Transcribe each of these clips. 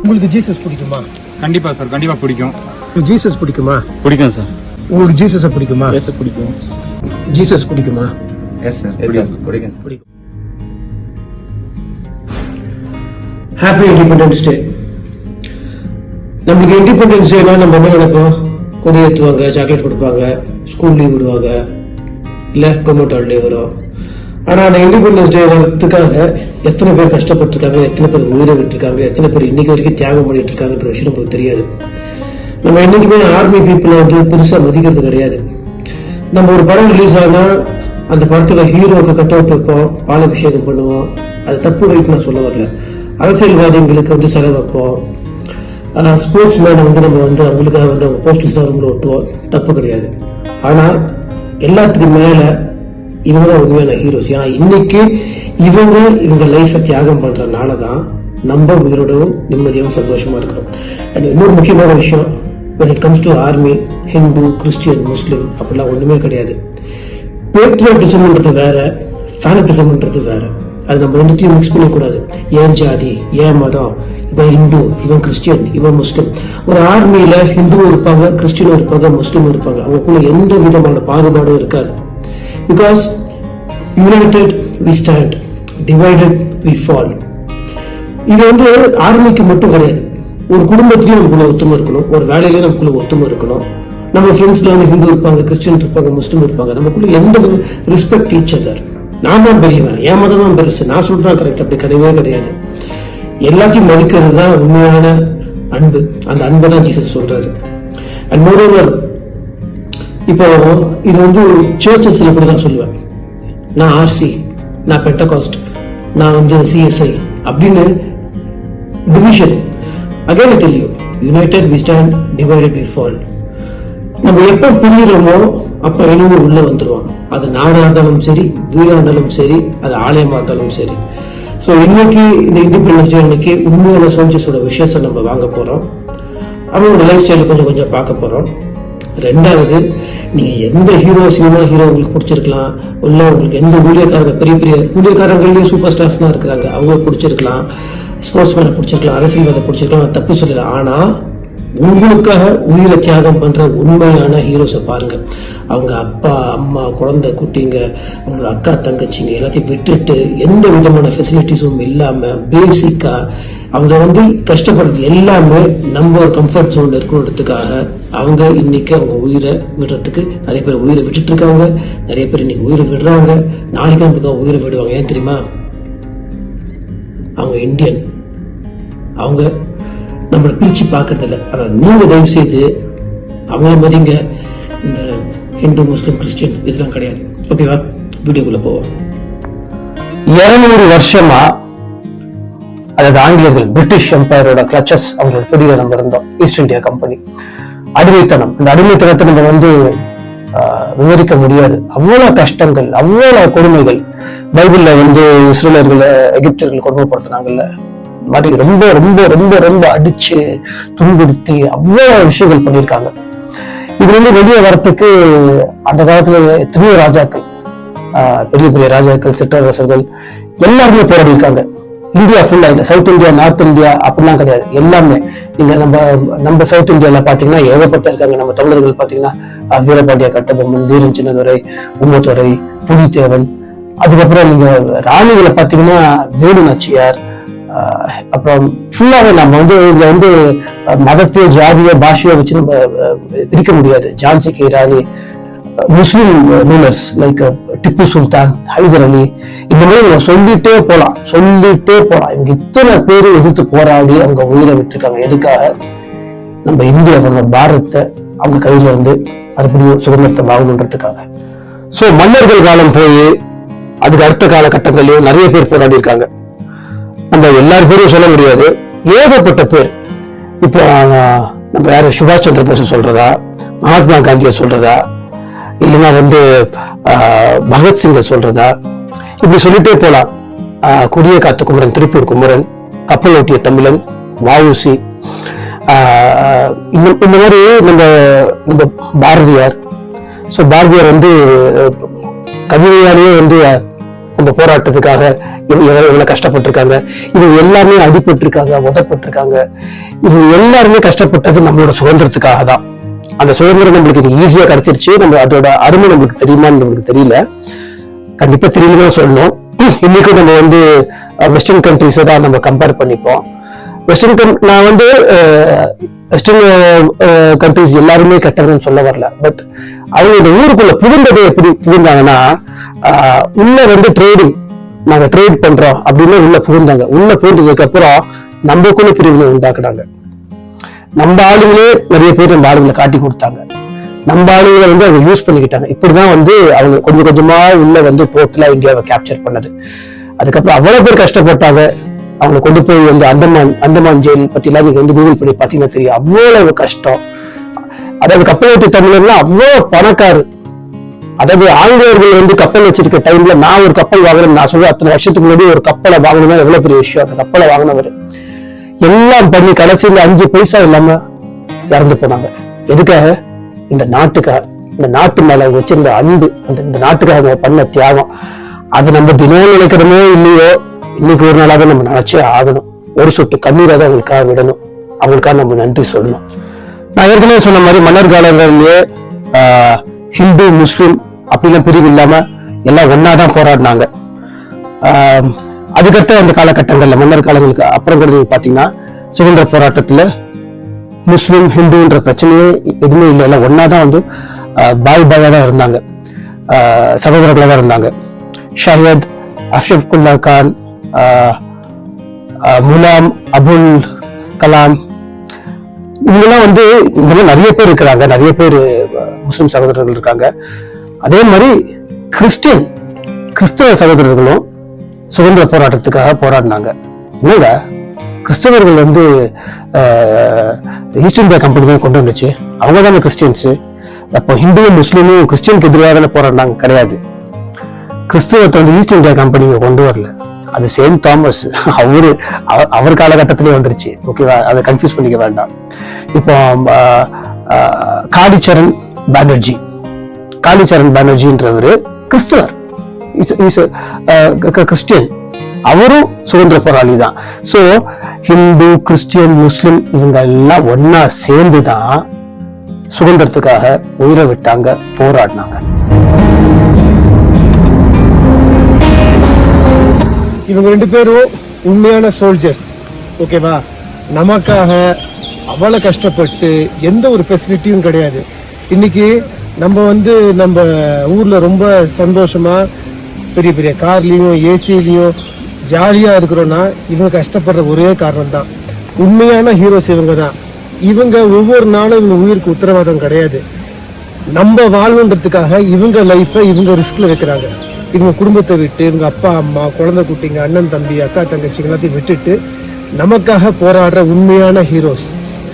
உங்களுக்கு ஜீசஸ் பிடிக்குமா? கண்டிப்பா சார் கண்டிப்பா பிடிக்கும். உங்களுக்கு ஜீசஸ் பிடிக்குமா? பிடிக்கும் சார். உங்களுக்கு ஜீசஸ பிடிக்குமா? எஸ் பிடிக்கும். ஜீசஸ் பிடிக்குமா? எஸ் சார் பிடிக்கும் பிடிக்கும் பிடிக்கும். ஹாப்பி இண்டிபெண்டன்ஸ் டே நம்மளுக்கு இண்டிபெண்டன்ஸ் டேனா நம்ம என்ன நினைப்போம்? கொடி ஏற்றுவாங்க சாக்லேட் கொடுப்பாங்க ஸ்கூல் லீவ் விடுவாங்க இல்லை கவர்மெண்ட் ஹாலிடே வரும். ஆனால் அந்த இண்டிபெண்டன்ஸ் டே வரதுக்காக எத்தனை பேர் கஷ்டப்பட்டிருக்காங்க எத்தனை பேர் உயிரை விட்டுருக்காங்க எத்தனை பேர் இன்னைக்கு வரைக்கும் தியாகம் பண்ணிட்டு இருக்காங்கன்ற விஷயம் நமக்கு தெரியாது. நம்ம என்னைக்குமே ஆர்மி பீப்புளை வந்து பெருசாக மதிக்கிறது கிடையாது. நம்ம ஒரு படம் ரிலீஸ் ஆனா அந்த படத்தோட ஹீரோக்கு கட் அவுட் வைப்போம் பாலாபிஷேகம் பண்ணுவோம். அது தப்பு ரைட் நான் சொல்ல வரல. அரசியல்வாதிகளுக்கு வந்து செலவு வைப்போம். ஸ்போர்ட்ஸ் மேனை வந்து நம்ம வந்து அவங்களுக்காக வந்து அவங்க போஸ்டர்ஸ் அவங்கள ஒட்டுவோம். தப்பு கிடையாது. ஆனா எல்லாத்துக்கும் மேலே இவங்க தான் உண்மையான ஹீரோஸ் ஏன்னா இன்னைக்கு இவங்க இவங்க லைஃப்பை தியாகம் பண்ணுறனால தான் நம்ம உயிரோடவும் நிம்மதியாகவும் சந்தோஷமாக இருக்கிறோம். அண்ட் இன்னொரு முக்கியமான விஷயம் when it comes to army Hindu Christian Muslim அப்படிலாம் ஒன்றுமே கிடையாது. பேட்ரியாட்டிசம்ன்றது வேற ஃபேனட்டிசம்ன்றது வேற. அது நம்ம ரெண்டுத்தையும் மிக்ஸ் பண்ணக்கூடாது. ஏன் ஜாதி ஏன் மதம் இவன் இந்து இவன் கிறிஸ்டியன் இவன் முஸ்லீம் ஒரு ஆர்மியில் ஹிந்துவும் இருப்பாங்க கிறிஸ்டியனும் இருப்பாங்க முஸ்லீமும் இருப்பாங்க. அவங்களுக்குள்ள எந்த விதமான பாகுபாடும் இருக்காது. Because united we stand divided we fall இது வந்து ஆர்மிக்கு மட்டும் கிடையாது. ஒரு குடும்பத்திலையும் நமக்குள்ள ஒத்துமை இருக்கணும். ஒரு வேலையிலையும் நமக்குள்ள ஒத்துமை இருக்கணும். நம்ம ஃப்ரெண்ட்ஸ்ல வந்து ஹிந்து இருப்பாங்க கிறிஸ்டின் இருப்பாங்க முஸ்லீம் இருப்பாங்க. நமக்குள்ள எந்த ரெஸ்பெக்ட் டீச் அதர் நான் தான் பெரியவன் என் மதம் தான் பெருசு. நான் சொல்றேன் கரெக்ட் அப்படி கிடையவே கிடையாது. எல்லாத்தையும் மதிக்கிறது தான் உண்மையான அன்பு. அந்த அன்பை தான் ஜீசஸ் சொல்றாரு. அண்ட் மோரோவர் இப்போ இது வந்து சர்ச்சஸ்ல கூட தான் சொல்லுவேன் நான் ஆர்சி நான் பெட்டகாஸ்ட் நான் வந்து சிஎஸ்ஐ அப்படின்னு division again tell you united we stand divided we fall நம்ம எப்போ பிரிகிறோமோ அப்போ இனிமே உள்ளே வந்துடுவோம் அது நாடாக இருந்தாலும் சரி வீடாக இருந்தாலும் சரி அது ஆலயமாக இருந்தாலும் சரி. ஸோ இன்னைக்கு இந்த இண்டிபெண்டன்ஸ் டே அன்னைக்கு உண்மையான சோல்ஜர்ஸோட விஷயத்தை நம்ம வாங்க போகிறோம் அவங்களோட லைஃப் ஸ்டைல் கொஞ்சம் கொஞ்சம் பார்க்க போகிறோம் ரெண்டாவது நீங்கள் எந்த ஹீரோ சினிமா ஹீரோ உங்களுக்கு பிடிச்சிருக்கலாம்? இல்லை உங்களுக்கு எந்த ஊழியக்காரங்க பெரிய பெரிய ஊழியக்காரங்களையும் சூப்பர் ஸ்டார்ஸ்லாம் இருக்கிறாங்க. அவங்க பிடிச்சிருக்கலாம். ஸ்போர்ட்ஸ் மேனை பிடிச்சிருக்கலாம் அரசியல்வாதை பிடிச்சிருக்கலாம் தப்பு சொல்லல. ஆனால் உங்களுக்காக உயிரை தியாகம் பண்ற உண்மையான ஹீரோஸை பாருங்க. அவங்க அப்பா அம்மா குழந்தை குட்டிங்க அவங்களோட அக்கா தங்கச்சிங்க எல்லாத்தையும் விட்டுட்டு எந்த விதமான ஃபெசிலிட்டிஸும் இல்லாம பேசிக்கா அவங்க வந்து கஷ்டப்படுறது எல்லாமே நம்ம ஒரு கம்ஃபர்ட் ஜோன் இருக்கணுன்றதுக்காக அவங்க இன்னைக்கு அவங்க உயிரை விடுறதுக்கு நிறைய பேர் உயிரை விட்டுட்டு இருக்காங்க. நிறைய பேர் இன்னைக்கு உயிரை விடுறாங்க. நாளைக்கு நமக்கு உயிரை விடுவாங்க. ஏன் தெரியுமா? அவங்க இந்தியன். அவங்க நம்மளை பிரிச்சு பார்க்கறது இல்லை. ஆனா தயவு செய்து அவங்கள மாதிரிங்க இந்த ஹிந்து முஸ்லீம் கிறிஸ்டின் இதெல்லாம் கிடையாது. ஓகேவா வீடியோக்குள்ள போவோம். இருநூறு வருஷமா அதாவது ஆங்கிலேயர்கள் பிரிட்டிஷ் எம்பையரோட கிளச்சஸ் அவங்களோட பிடியில நம்ம இருந்தோம். ஈஸ்ட் இந்தியா கம்பெனி அடிமைத்தனம். இந்த அடிமைத்தனத்தை நம்ம வந்து விவரிக்க முடியாது. அவ்வளோ கஷ்டங்கள் அவ்வளோ கொடுமைகள். பைபிளில் வந்து இஸ்ரேலர்களை எகிப்தர்கள் கொடுமைப்படுத்தினாங்கல்ல. மாதிரி ரொம்ப ரொம்ப ரொம்ப ரொம்ப அடிச்சு துன்புறுத்தி அவ்வளோ விஷயங்கள் பண்ணியிருக்காங்க. இது வந்து வெளியே வரத்துக்கு அந்த காலத்துல எத்தனையோ ராஜாக்கள் பெரிய பெரிய ராஜாக்கள் சிற்றரசர்கள் எல்லாருமே போராடி இருக்காங்க இந்தியா ஃபுல்லா இந்த சவுத் இந்தியா நார்த் இந்தியா அப்படிலாம் கிடையாது. எல்லாமே. நீங்க நம்ம நம்ம சவுத் இந்தியால பாத்தீங்கன்னா ஏகப்பட்ட இருக்காங்க. நம்ம தமிழர்கள் பாத்தீங்கன்னா வீரபாண்டிய கட்டபொம்மன் தீரன் சின்னதுரை உம்மத்துறை புலித்தேவன். அதுக்கப்புறம் நீங்க ராணிகளை பாத்தீங்கன்னா வேலு நாச்சியார் ஆஹ் அப்புறம் ஃபுல்லாவே நம்ம வந்து இதுல வந்து மதத்தையோ ஜாதியோ பாஷையோ வச்சு நம்ம பிரிக்க முடியாது. Jhansi ke Rani Muslim rulers like Tipu Sultan Hyder Ali இந்த மாதிரி நம்ம சொல்லிட்டே போகலாம் சொல்லிட்டே போகலாம் இவங்க இத்தனை பேர் எதிர்த்து போராடி அவங்க உயிரை விட்டுருக்காங்க. எதுக்காக? நம்ம இந்தியா நம்ம பாரத்தை அவங்க கையில இருந்து மறுபடியும் சுதந்திரத்தை வாங்கணுன்றதுக்காக. ஸோ மன்னர்கள் காலம் போய் அதுக்கு அடுத்த காலகட்டங்கள்லயும் நிறைய பேர் போராடி இருக்காங்க. நம்ம எல்லார் பேரும் சொல்ல முடியாது. ஏகப்பட்ட பேர். இப்போ நம்ம யாரு? சுபாஷ் சந்திர போஸ் சொல்றதா? மகாத்மா காந்தியை சொல்றதா? இல்லைன்னா வந்து பகத்சிங்கை சொல்றதா? இப்படி சொல்லிட்டே போலாம். குடிய காத்த குமரன் திருப்பூர் குமரன் கப்பல் ஓட்டிய தமிழன் வாவுசி இந்த இந்த மாதிரி நம்ம நம்ம பாரதியார். ஸோ பாரதியார் வந்து கவிதையாலேயே வந்து அந்த போராட்டத்துக்காக இவங்க கஷ்டப்பட்டிருக்காங்க. இவங்க எல்லாருமே அடிபட்டிருக்காங்க உதப்பட்டிருக்காங்க. இவங்க எல்லாருமே கஷ்டப்பட்டது நம்மளோட சுதந்திரத்துக்காக தான். அந்த சுதந்திரம் நம்மளுக்கு ஈஸியா கிடைச்சிருச்சு. நம்ம அதோட அருமை நம்மளுக்கு தெரியுமான்னு நம்மளுக்கு தெரியல. கண்டிப்பா தெரியலன்னு சொல்லணும். இன்னைக்கும் நம்ம வந்து வெஸ்டர்ன் கண்ட்ரிஸை தான் நம்ம கம்பேர் பண்ணிப்போம். வெஸ்டர்ன் கன் நான் வந்து வெஸ்டர்ன் கண்ட்ரிஸ் எல்லாருமே கெட்டவங்கன்னு சொல்ல வரல. பட் அவங்க இந்த ஊருக்குள்ள புகுந்ததை எப்படி புகுந்தாங்கன்னா உள்ள வந்து ட்ரேடிங் நாங்க ட்ரேட் பண்றோம் அப்படின்னு உள்ள புகுந்தாங்க. உள்ள புகுந்ததுக்கு அப்புறம் நம்மக்குள்ள பிரிவினை உண்டாக்குனாங்க. நம்ம ஆளுங்களே நிறைய பேர் நம்ம ஆளுங்களை காட்டி கொடுத்தாங்க. நம்ம ஆளுங்களை வந்து அவங்க யூஸ் பண்ணிக்கிட்டாங்க. இப்படிதான் வந்து அவங்க கொஞ்சம் கொஞ்சமா உள்ள வந்து போர்ட்ல இந்தியாவை கேப்சர் பண்ணது. அதுக்கப்புறம் அவ்வளவு பேர் கஷ்டப்பட்டாங்க. அவங்களை கொண்டு போய் வந்து அந்தமான் அந்தமான் ஜெயில் பத்தி எல்லாம் நீங்க வந்து கூகுள் பண்ணி பாத்தீங்கன்னா தெரியும். அவ்வளவு கஷ்டம். அதாவது கப்பலோட்டி தமிழர்லாம் அவ்வளவு பணக்காரு. அதாவது ஆங்கிலேயர்கள் வந்து கப்பல் வச்சிருக்க டைம்ல நான் ஒரு கப்பல் வாங்கினேன் நான் சொல்றேன் அத்தனை வருஷத்துக்கு முன்னாடி ஒரு கப்பலை வாங்கணும்னா எவ்வளவு பெரிய விஷயம். அந்த கப்பலை வாங்கினவர். எல்லாம் பண்ணி கடைசியில அஞ்சு பைசா இல்லாம இறந்து போனாங்க. எதுக்காக? இந்த நாட்டுக்காக. இந்த நாட்டு மேல அவங்க வச்சிருந்த அன்பு அந்த இந்த நாட்டுக்காக அவங்க பண்ண தியாகம். அது நம்ம தினம் நினைக்கிறோமோ இல்லையோ இன்னைக்கு ஒரு நாளாக நம்ம நினைச்சே ஆகணும். ஒரு சொட்டு கண்ணீராக அவங்களுக்காக விடணும். அவங்களுக்காக நம்ம நன்றி சொல்லணும். நான் ஏற்கனவே சொன்ன மாதிரி மன்னர் காலங்களிலேயே ஹிந்து முஸ்லீம் அப்படிலாம் பிரிவு இல்லாம எல்லாம் ஒன்னாதான் போராடினாங்க. அதுக்கடுத்த அந்த காலகட்டங்கள்ல மன்னர் காலங்களுக்கு அப்புறம் கூட நீங்க பாத்தீங்கன்னா சுதந்திர போராட்டத்துல முஸ்லீம் ஹிந்துன்ற பிரச்சனையே எதுவுமே இல்லை. எல்லாம் ஒன்னா தான் வந்து பாய் பாயா தான் இருந்தாங்க. சகோதரர்களாக தான் இருந்தாங்க. ஷஹத் அஷ்ரப் குல்லா கான் முலாம் அபுல் கலாம் இவங்கெல்லாம் வந்து இவங்கெல்லாம் நிறைய பேர் இருக்கிறாங்க. நிறைய பேர் முஸ்லீம் முஸ்லிம் சகோதரர்கள் இருக்காங்க. அதே மாதிரி கிறிஸ்டியன் கிறிஸ்தவ சகோதரர்களும் சுதந்திர போராட்டத்துக்காக போராடினாங்க. என்னங்க? கிறிஸ்தவர்கள் வந்து ஈஸ்ட் இந்தியா கம்பெனி தான் கொண்டு வந்துச்சு. அவங்க தானே கிறிஸ்டியன்ஸ் அப்போ ஹிந்துவும் முஸ்லீமும் கிறிஸ்டியனுக்கு எதிராக தானே போராடினாங்க? கிடையாது. கிறிஸ்துவத்தை வந்து ஈஸ்ட் இந்தியா கம்பெனிங்க கொண்டு வரல. அது செயின்ட் தாமஸ் அவரு அவர் காலகட்டத்திலே வந்துருச்சு. ஓகேவா அதை கன்ஃபியூஸ் பண்ணிக்க வேண்டாம். இப்போ காளிச்சரண் பானர்ஜி. காளிச்சரண் பானர்ஜின்றவர் கிறிஸ்துவர். கிறிஸ்டியன் uh, அவரும் சுதந்திர போராளி தான் ஸோ ஹிந்து கிறிஸ்டியன் முஸ்லிம் இவங்க எல்லாம் ஒன்னா சேர்ந்து தான் சுதந்திரத்துக்காக உயிரை விட்டாங்க போராடினாங்க. இவங்க ரெண்டு பேரும் உண்மையான சோல்ஜர்ஸ் ஓகேவா நமக்காக அவ்வளவு கஷ்டப்பட்டு எந்த ஒரு ஃபெசிலிட்டியும் கிடையாது. இன்னைக்கு நம்ம வந்து நம்ம ஊர்ல ரொம்ப சந்தோஷமா பெரிய பெரிய கார்லயும் ஏசிலையும் ஜாலியா இருக்கிறோம்னா இவங்க கஷ்டப்படுற ஒரே காரணம் தான் உண்மையான ஹீரோஸ் இவங்க தான் இவங்க ஒவ்வொரு நாளும் இவங்க உயிருக்கு உத்தரவாதம் கிடையாது. நம்ம வாழணுன்றதுக்காக இவங்க லைஃப்பை இவங்க ரிஸ்க்ல வைக்கிறாங்க. இவங்க குடும்பத்தை விட்டு இவங்க அப்பா அம்மா குழந்தை குட்டிங்க அண்ணன் தம்பி அக்கா தங்கச்சி எல்லாத்தையும் விட்டுட்டு நமக்காக போராடுற உண்மையான ஹீரோஸ்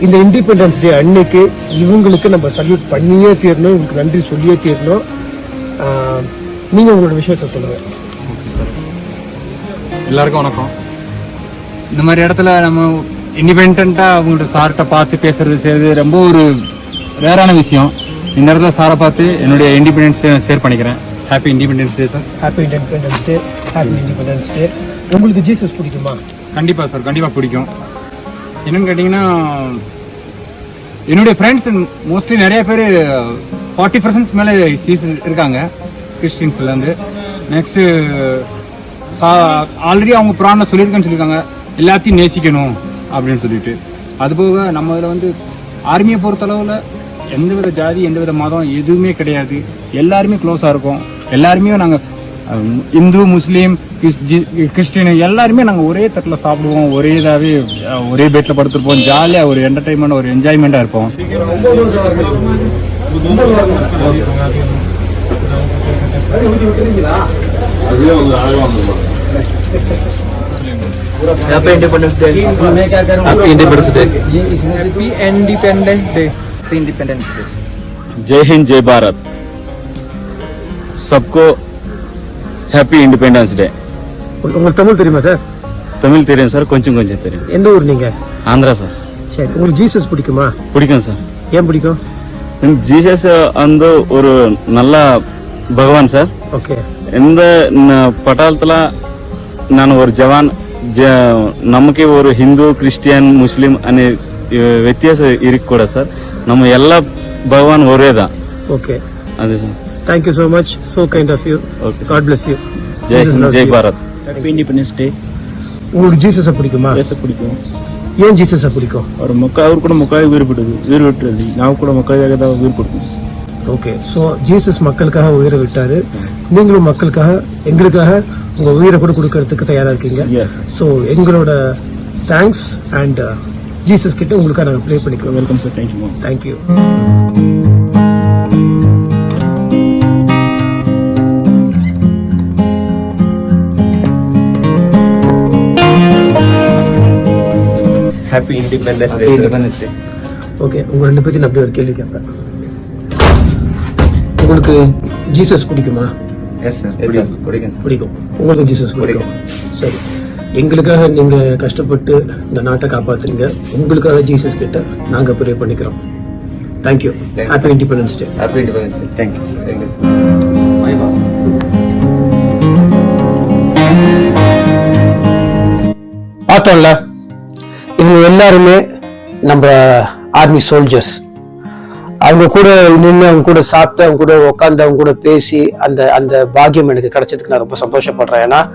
இந்த இண்டிபெண்டன்ஸ் டே அன்னைக்கு இவங்களுக்கு நம்ம சல்யூட் பண்ணியே தீரணும் இவங்களுக்கு நன்றி சொல்லியே தீரணும். ஆஹ், நீங்க உங்களோட விஷயத்த சொல்லுங்க. எல்லாருக்கும் வணக்கம். இந்த மாதிரி இடத்துல நம்ம இண்டிபெண்டா அவங்கள்ட்ட சார்கிட்ட பார்த்து பேசுறது செய்யறது ரொம்ப ஒரு ரேரான விஷயம். இந்த இடத்துல சாரை பார்த்து என்னுடைய இண்டிபெண்டன்ஸ் டே ஷேர் பண்ணிக்கிறேன். Happy independence day sir happy independence day happy independence day உங்களுக்கு ஜீசஸ் பிடிக்குமா? கண்டிப்பா சார் கண்டிப்பா பிடிக்கும். என்னன்னு கேட்டிங்கன்னா என்னுடைய ஃப்ரெண்ட்ஸ் மோஸ்ட்லி நிறைய பேர் ஃபார்ட்டி பர்சன்ட் மேலே சீஸ் இருக்காங்க. கிறிஸ்டின்ஸ்லேருந்து. நெக்ஸ்ட்டு சா ஆல்ரெடி அவங்க புராணம் சொல்லியிருக்கேன்னு சொல்லியிருக்காங்க. எல்லாத்தையும் நேசிக்கணும் அப்படின்னு சொல்லிட்டு. அதுபோக நம்ம இதில் வந்து ஆர்மியை பொறுத்தளவில் எந்தவித ஜாதி எந்த வித மதம் எதுவுமே கிடையாது. எல்லாருமே க்ளோஸாக இருக்கும். எல்லாருமே நாங்கள் இந்து முஸ்லீம் கிறிஸ்- கிறிஸ்டின் எல்லாருமே நாங்கள் ஒரே தட்டில் சாப்பிடுவோம். ஒரே இதாகவே ஒரே பெட்டில் படுத்துருப்போம். ஜாலியாக ஒரு என்டர்டைன்மெண்ட் ஒரு என்ஜாய்மெண்ட்டாக இருப்போம். Happy Independence Day. Happy Independence Day. Happy Independence Day. Happy Independence Day. जय हिंद जय भारत सबको ஹாப்பி இண்டிபெண்டன்ஸ் டே உங்களுக்கு தமிழ் தெரியுமா சார் தமிழ் தெரியும் சார் கொஞ்சம் கொஞ்சம் தெரியும் எந்த ஊர் நீங்க ஆந்திரா சார் சரி உங்களுக்கு ஜீசஸ் பிடிக்குமா பிடிக்கும் சார் ஏன் பிடிக்கும் ஜீசஸ் வந்து ஒரு நல்ல ભગવાન સર ઓકે இந்த பட்டாளத்தில் நான் ஒரு ஜவான் ஜ நமக்கு ஒரு ஹிந்து கிறிஸ்டியன் முஸ்லீம் அనే ವ್ಯತ್ಯಾಸ ಇರக்கூಡ ಸರ್ ನಮ್ಮ ಎಲ್ಲ ಭಗವಾನ್ ಅವರೇ தான் ಓಕೆ ಅದೇ sir thank you so much so kind of you okay God bless you ಜೈ ಜೈ ಭಾರತ್ ஹாப்பி இண்டிபெண்டன்ஸ் டே உங்களுக்கு ஜீசஸை பிடிக்குமா பேச பிடிக்கும் ஏன் ஜீசஸை பிடிக்கும் அவர் மக்கள் அவர் கூட மக்களாக உயிர் விடுது உயிர் விட்டுறது நான் கூட மக்களாக தான் உயிர் கொடுக்கும் ஓகே ஸோ ஜீசஸ் மக்களுக்காக உயிரை விட்டாரு. நீங்களும் மக்களுக்காக எங்களுக்காக உங்க உயிரை கூட கொடுக்கறதுக்கு தயாரா இருக்கீங்க. ஸோ எங்களோட தேங்க்ஸ் அண்ட் ஜீசஸ் கிட்ட உங்களுக்காக நாங்கள் ப்ளே பண்ணிக்கிறோம். Welcome sir thank you thank you happy independence Day. Okay உங்க ரெண்டு பேர்த்தையும் நான் அப்படியே ஒரு கேள்வி கேட்பேன். உங்களுக்கு ஜீசஸ் பிடிக்குமா. பிடிக்கும். உங்களுக்கு ஜீசஸ் பிடிக்கும். சரி. எங்களுக்காக நீங்க கஷ்டப்பட்டு இந்த நாட்டை காப்பாத்துறீங்க. உங்களுக்காக ஜீசஸ் கிட்ட நாங்க ப்ரே பண்ணிக்கிறோம். Thank you happy independence day. Thank you. sir. Bye bye. பார்த்தோம்ல. இவங்க எல்லாருமே நம்ம ஆர்மி சோல்ஜர்ஸ் அவங்க கூட நின்று அவங்க கூட சாப்பிட்டு அவங்க கூட உட்காந்து அவங்க கூட பேசி அந்த அந்த பாக்கியம் எனக்கு கிடைச்சதுக்கு நான் ரொம்ப சந்தோஷப்படுறேன். ஏன்னா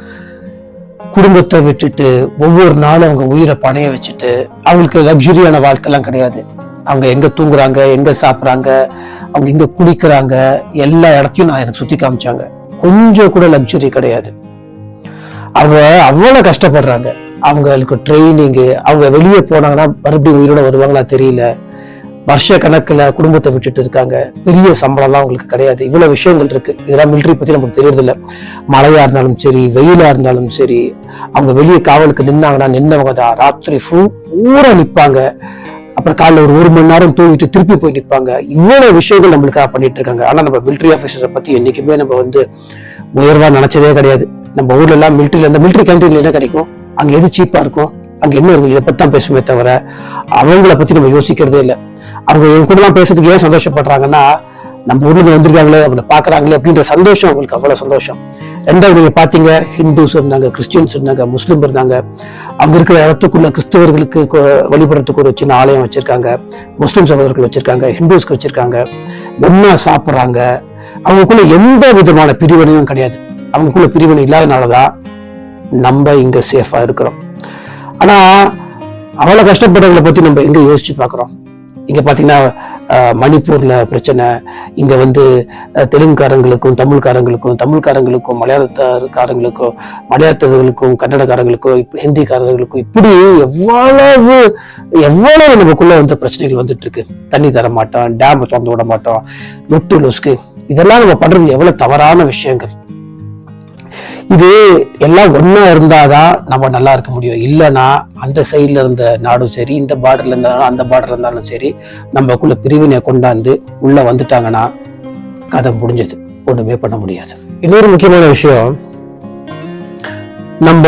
குடும்பத்தை விட்டுட்டு ஒவ்வொரு நாளும் அவங்க உயிரை பணைய வச்சுட்டு அவங்களுக்கு லக்ஸுரியான வாழ்க்கைலாம் கிடையாது. அவங்க எங்க தூங்குறாங்க எங்க சாப்பிட்றாங்க அவங்க எங்க குளிக்கிறாங்க எல்லா இடத்தையும் நான் எனக்கு சுத்தி காமிச்சாங்க. கொஞ்சம் கூட லக்ஸுரி கிடையாது. அவங்க அவ்வளவு கஷ்டப்படுறாங்க. அவங்களுக்கு ட்ரைனிங்கு அவங்க வெளியே போனாங்கன்னா மறுபடியும் உயிரோட வருவாங்களா தெரியல. வருஷ கணக்குல குடும்பத்தை விட்டுட்டு இருக்காங்க. பெரிய சம்பளம்லாம் அவங்களுக்கு கிடையாது. இவ்வளவு விஷயங்கள் இருக்கு. இதெல்லாம் மிலிட்ரி பத்தி நமக்கு தெரியறதில்ல. மழையா இருந்தாலும் சரி வெயிலா இருந்தாலும் சரி அவங்க வெளியே காவலுக்கு நின்னாங்கன்னா நின்னவங்க தான். ராத்திரி ஃபுல் பூரா நிப்பாங்க. அப்புறம் காலைல ஒரு ஒரு மணி நேரம் தூங்கிட்டு திருப்பி போய் நிப்பாங்க. இவ்வளவு விஷயங்கள் நம்மளுக்காக பண்ணிட்டு இருக்காங்க. ஆனா நம்ம மிலிட்ரி ஆஃபீஸர்ஸை பத்தி என்னைக்குமே நம்ம வந்து உயர்வா நினைச்சதே கிடையாது. நம்ம ஊர்ல எல்லாம் மிலிட்ரியில இந்த மிலிட்ரி கேன்டீன்ல என்ன கிடைக்கும்? அங்க எது சீப்பா இருக்கும்? அங்க என்ன இருக்கும்? இதை பத்தி தான் பேசுமே தவிர அவங்கள பத்தி நம்ம யோசிக்கிறதே இல்லை. அவங்க என் கூட எல்லாம் பேசுறதுக்கு ஏன் சந்தோஷப்படுறாங்கன்னா நம்ம ஊர்ல வந்திருக்காங்களே அவங்கள பாக்குறாங்களே அப்படின்ற சந்தோஷம் அவங்களுக்கு அவ்வளவு சந்தோஷம். ரெண்டாவது நீங்க பாத்தீங்க ஹிந்துஸ் இருந்தாங்க கிறிஸ்டியன்ஸ் இருந்தாங்க முஸ்லீம் இருந்தாங்க. அங்க இருக்கிற இடத்துக்குள்ள கிறிஸ்தவர்களுக்கு வழிபடுறதுக்கு ஒரு சின்ன ஆலயம் வச்சிருக்காங்க. முஸ்லீம் சகோதரர்கள் வச்சிருக்காங்க ஹிந்துஸ்க்கு வச்சிருக்காங்க. ஒன்னா சாப்பிடுறாங்க. அவங்களுக்குள்ள எந்த விதமான பிரிவினையும் கிடையாது. அவங்களுக்குள்ள பிரிவினை இல்லாதனாலதான் நம்ம இங்க சேஃபா இருக்கிறோம். ஆனா அவ்வளவு கஷ்டப்படுறவங்களை பத்தி நம்ம எங்க யோசிச்சு பாக்குறோம்? இங்கே பார்த்தீங்கன்னா மணிப்பூரில் பிரச்சனை இங்கே வந்து தெலுங்குக்காரங்களுக்கும் தமிழ்காரங்களுக்கும் தமிழ்காரங்களுக்கும் மலையாளத்தாரங்களுக்கும் மலையாளத்தர்களுக்கும் கன்னடக்காரங்களுக்கும் ஹிந்திக்காரர்களுக்கும் இப்படி எவ்வளவு எவ்வளவு நமக்குள்ளே வந்து பிரச்சனைகள் வந்துட்டு இருக்கு தண்ணி தர மாட்டோம் டேம் திறந்து விட மாட்டோம் லொட்டு லொஸ்க்கு. இதெல்லாம் நம்ம பண்ணுறது எவ்வளோ தவறான விஷயங்கள். இது எல்லாம் ஒன்றா இருந்தாதான் நம்ம நல்லா இருக்க முடியும். இல்லைன்னா அந்த சைடில் இருந்த நாடும் சரி இந்த பார்டர்ல இருந்தாலும் அந்த பார்டர்ல இருந்தாலும் சரி நம்மக்குள்ள பிரிவினை கொண்டாந்து உள்ளே வந்துட்டாங்கன்னா கதை முடிஞ்சது. ஒன்றுமே பண்ண முடியாது. இன்னொரு முக்கியமான விஷயம் நம்ம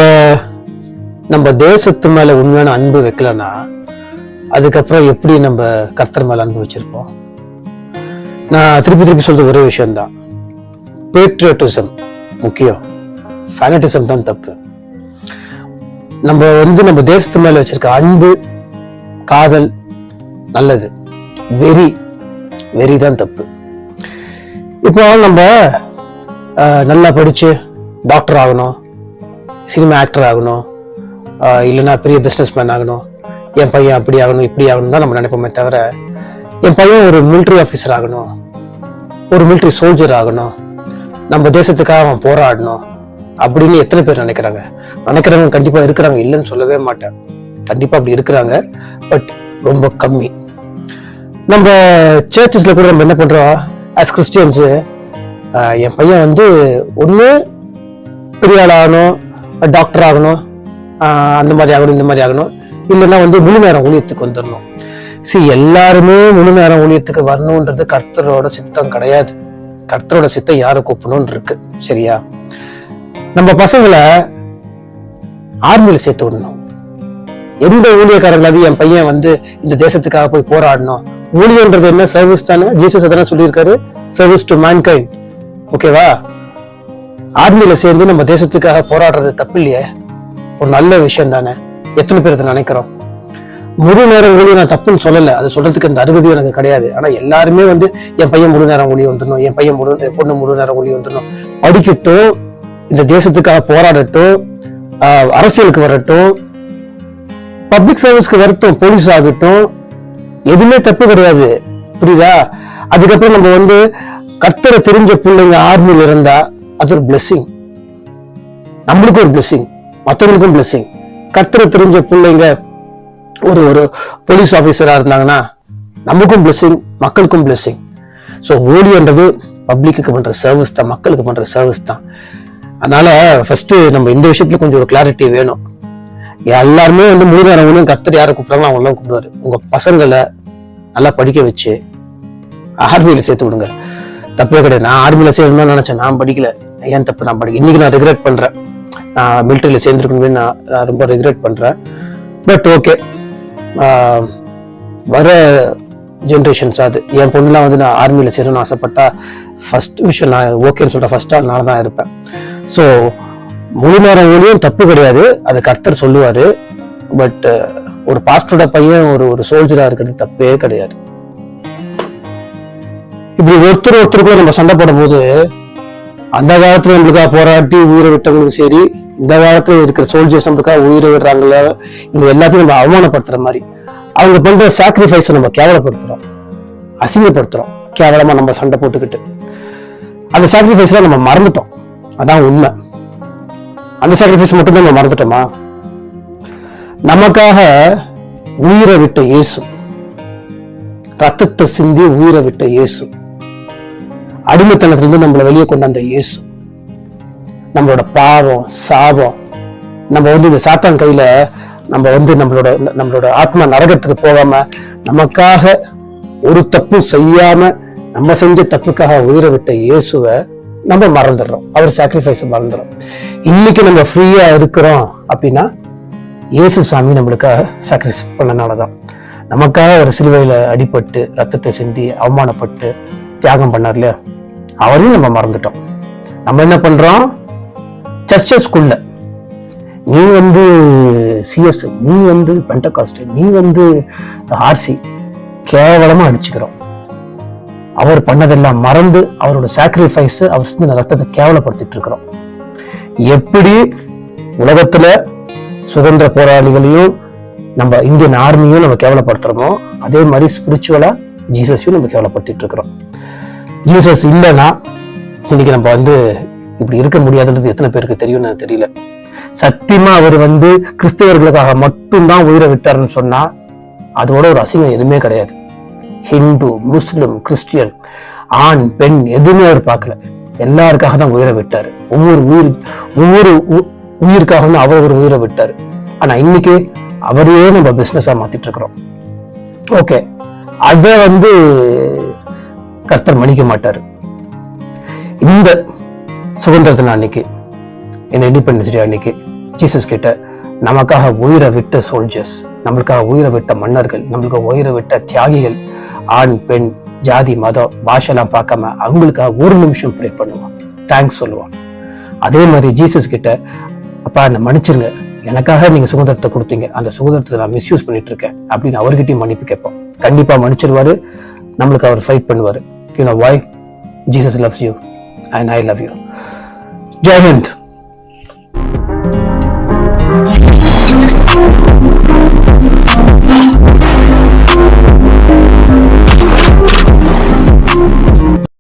நம்ம தேசத்து மேலே உண்மையான அன்பு வைக்கலன்னா அதுக்கப்புறம் எப்படி நம்ம கர்த்தர் மேலே அன்பு வச்சிருப்போம்? நான் திருப்பி திருப்பி சொல்ற ஒரே விஷயம்தான். பேட்ரியட்டிசம் முக்கியம். ஃபேனட்டிசம் தான் தப்பு. நம்ம வந்து நம்ம தேசத்து மேல வச்சிருக்க அன்பு காதல் நல்லது. வெறி வெறி தான் தப்பு. இப்போ நம்ம நல்லா படிச்சு டாக்டர் ஆகணும் சினிமா ஆக்டர் ஆகணும் இல்லைன்னா பெரிய பிஸ்னஸ் மேன் ஆகணும் என் பையன் அப்படி ஆகணும் இப்படி ஆகணும் தான் நம்ம நினைப்போமே தவிர என் பையன் ஒரு மிலிட்ரி ஆஃபீஸர் ஆகணும் ஒரு மிலிட்ரி சோல்ஜர் ஆகணும் நம்ம தேசத்துக்காக அவன் போராடணும் அப்படின்னு எத்தனை பேர் நினைக்கிறாங்க? நினைக்கிறவங்க கண்டிப்பா இருக்கிறாங்க. இல்லைன்னு சொல்லவே மாட்டேன். கண்டிப்பா அப்படி இருக்கிறாங்க. பட் ரொம்ப கம்மி. நம்ம சர்ச்சஸ்ல கூட நம்ம என்ன பண்றோம்? ஆஸ் கிறிஸ்டியன்ஸ் என் பையன் வந்து ஒன்று பெரிய ஆள் ஆகணும் டாக்டர் ஆகணும் அந்த மாதிரி ஆகணும் இந்த மாதிரி ஆகணும். இல்லைன்னா வந்து முழு நேரம் ஊழியத்துக்கு வந்துடணும். சி எல்லாருமே முழு நேரம் ஊழியத்துக்கு வரணுன்றது கர்த்தரோட சித்தம் கிடையாது. கர்த்தரோட சித்தம் யாரை கூப்பிடணும்னு இருக்கு? சரியா? நம்ம பசங்களை ஆர்மியில் சேர்த்து விடணும். எந்த ஊழியக்காரங்களாவது என் பையன் வந்து இந்த தேசத்துக்காக போய் போராடணும்? ஊழியன்றது என்ன? சர்வீஸ் தானே? ஜீசஸ் அதானே சொல்லியிருக்காரு? சர்வீஸ் டு மேன்கைண்ட் ஓகேவா ஆர்மியில சேர்ந்து நம்ம தேசத்துக்காக போராடுறது தப்பு இல்லையே? ஒரு நல்ல விஷயம் தானே? எத்தனை பேர் இதை நினைக்கிறோம்? முழு நேரம் ஊழிய நான் தப்புன்னு சொல்லலை. அது சொல்றதுக்கு அந்த அருகதையும் எனக்கு கிடையாது. ஆனா எல்லாருமே வந்து என் பையன் முழு நேரம் ஒளி வந்துடணும் என் பையன் முழு பொண்ணு முழு நேரம் ஒளி வந்துடணும். படிக்கட்டும் இந்த தேசத்துக்காக போராடட்டும் அரசியலுக்கு வரட்டும் பப்ளிக் சர்வீஸ்க்கு வரட்டும் போலீஸ் ஆகட்டும் எதுவுமே தப்பு கிடையாது. புரியுதா? அதுக்கப்புறம் நம்ம வந்து கர்த்தரை தெரிஞ்ச பிள்ளைங்க ஆர்மியில் இருந்தா அது ஒரு பிளெஸ்ஸிங் நம்மளுக்கும் ஒரு பிளெஸ்ஸிங் மற்றவங்களுக்கும் பிளெஸ்ஸிங் கர்த்தரை தெரிஞ்ச பிள்ளைங்க ஒரு ஒரு போலீஸ் ஆஃபீஸராக இருந்தாங்கன்னா நமக்கும் பிளெஸ்ஸிங் மக்களுக்கும் பிளெஸ்ஸிங் ஸோ ஊழியன்றது பப்ளிக்கு பண்ற சர்வீஸ் தான் மக்களுக்கு பண்ற சர்வீஸ் தான். அதனால ஃபர்ஸ்ட் நம்ம இந்த விஷயத்துல கொஞ்சம் ஒரு கிளாரிட்டி வேணும். எல்லாருமே வந்து முழு நேரம் யாரை கூப்பிடுறாங்களோ அவங்களாம் கூப்பிடுவாரு. உங்க பசங்களை நல்லா படிக்க வச்சு ஆர்மியில சேர்த்து விடுங்க. தப்பே கிடையாது. நான் ஆர்மியில சேரணும்னு நினைச்சேன். நான் படிக்கல. ஏன் தப்பு? நான் படிக்க இன்னைக்கு நான் ரிக்ரெட் பண்றேன். நான் மிலிட்டரியில சேர்ந்துருக்கணுமே நான் நான் ரொம்ப ரிக்ரெட் பண்றேன். பட் ஓகே வர ஜென்ரேஷன்ஸ் அது. என் பொண்ணுலாம் வந்து நான் ஆர்மியில சேரணும்னு ஆசைப்பட்டா ஃபர்ஸ்ட் விஷயம் நான் ஓகேன்னு சொல்ற ஃபர்ஸ்ட் ஆள் நான் தான் இருப்பேன். ஸோ முழு நேர ஊழியம் தப்பு கிடையாது. அது கர்த்தர் சொல்லுவாரு. பட் uh, ஒரு பாஸ்டரோட பையன் ஒரு ஒரு சோல்ஜரா இருக்கிறது தப்பே கிடையாது. இப்படி ஒருத்தர் ஒருத்தருக்குள்ள நம்ம சண்டை போடும்போது அந்த காலத்துல நம்மளுக்காக போராட்டி உயிரை விட்டவங்களுக்கும் சரி இந்த காலத்துல இருக்கிற சோல்ஜர்ஸ் நம்மளுக்காக உயிரை விடுறாங்கள இது எல்லாத்தையும் நம்ம அவமானப்படுத்துற மாதிரி. அவங்க பண்ற சாக்ரிஃபைஸை நம்ம கேவலப்படுத்துறோம். அசிங்கப்படுத்துறோம். கேவலமா நம்ம சண்டை போட்டுக்கிட்டு. அந்த சாக்ரிஃபைஸ்ல நம்ம மறந்துட்டோம். அதான் உண்மை. அந்த சாக்ரிஃபைஸ் மட்டும்தான் நம்ம மறந்துட்டோமா? நமக்காக உயிரை விட்ட இயேசு ரத்தத்தை சிந்தி உயிரை விட்ட இயேசு அடிமைத்தனத்திலிருந்து நம்மளை வெளியே கொண்டு வந்த இயேசு நம்மளோட பாவம் சாபம் நம்ம வந்து இந்த சாத்தான் கையில நம்ம வந்து நம்மளோட நம்மளோட ஆத்மா நரகத்துக்கு போகாம நமக்காக ஒரு தப்பு செய்யாம நம்ம செஞ்ச தப்புக்காக உயிரை விட்ட இயேசுவை நம்ம மறந்துடுறோம். அவர் சாக்ரிஃபைஸ் மறந்துடுறோம். இன்னைக்கு நம்ம ஃப்ரீயா இருக்கிறோம் அப்படின்னா இயேசு சாமி நம்மளுக்காக சாக்ரிஃபைஸ் பண்ணனாலதான். நமக்காக ஒரு சிலுவையில அடிபட்டு ரத்தத்தை சிந்தி அவமானப்பட்டு தியாகம் பண்ணார் இல்லையா? அவரையும் நம்ம மறந்துட்டோம். நம்ம என்ன பண்றோம்? சர்ச்சஸ்குள்ள நீ வந்து சிஎஸ்ஐ நீ வந்து பென்டகாஸ்ட் நீ வந்து ஆர்சி கேவலமா அடிச்சுக்கிறோம். அவர் பண்ணதெல்லாம் மறந்து அவரோட சாக்ரிஃபைஸ் அவர் செஞ்ச ரத்தத்தை கேவலப்படுத்திட்டு இருக்கிறோம் எப்படி உலகத்துல சுதந்திர போராளிகளையும் நம்ம இந்தியன் ஆர்மியும் நம்ம கேவலப்படுத்துறோமோ அதே மாதிரி ஸ்பிரிச்சுவலா ஜீசஸையும் நம்ம கேவலப்படுத்திட்டு இருக்கிறோம் ஜீசஸ் இல்லைன்னா இன்னைக்கு நம்ம வந்து இப்படி இருக்க முடியாதுன்றது எத்தனை பேருக்கு தெரியும்னு எனக்கு தெரியல. சத்தியமா அவர் வந்து கிறிஸ்தவர்களுக்காக மட்டும்தான் உயிரை விட்டாருன்னு சொன்னா அதோட ஒரு அசிங்கம் எதுவுமே கிடையாது. ஹிந்து முஸ்லிம் கிறிஸ்டியன் ஆண் பெண் எதுவுமே அவர் பார்க்கல. எல்லாருக்காக தான் உயிரை விட்டாரு. ஒவ்வொரு உயிர் ஒவ்வொரு உ- உயிருக்காகவும் அவர் ஒரு உயிரை விட்டாரு. ஆனா இன்னைக்கு அவரையே நம்ம பிசினஸா மாத்திட்டு இருக்கிறோம் ஓகே அதை வந்து கர்த்தர் மன்னிக்க மாட்டாரு. இந்த சுதந்திர தின அன்னைக்கு இந்த இண்டிபெண்டன்ஸ் டே அன்னைக்கு ஜீசஸ் கிட்ட நமக்காக உயிரை விட்ட சோல்ஜர்ஸ் நம்மளுக்காக உயிரை விட்ட மன்னர்கள் நம்மளுக்காக உயிரை விட்ட தியாகிகள் ஆண் பெண் ஜாதி மதம் பாஷெல்லாம் பார்க்காம அவங்களுக்காக ஒரு நிமிஷம் ப்ரே பண்ணுவோம் தேங்க்ஸ் சொல்லுவோம் அதே மாதிரி ஜீசஸ் கிட்ட அப்பா என்னை மன்னிச்சிருங்க. எனக்காக நீங்க சுதந்திரத்தை கொடுத்தீங்க. அந்த சுதந்திரத்தை நான் மிஸ்யூஸ் பண்ணிட்டு இருக்கேன் அப்படின்னு அவர்கிட்டயும் மன்னிப்பு கேட்போம் கண்டிப்பா மன்னிச்சிருவாரு. நம்மளுக்கு அவர் ஃபைட் பண்ணுவார். You know why Jesus loves you and I love you Jai Hind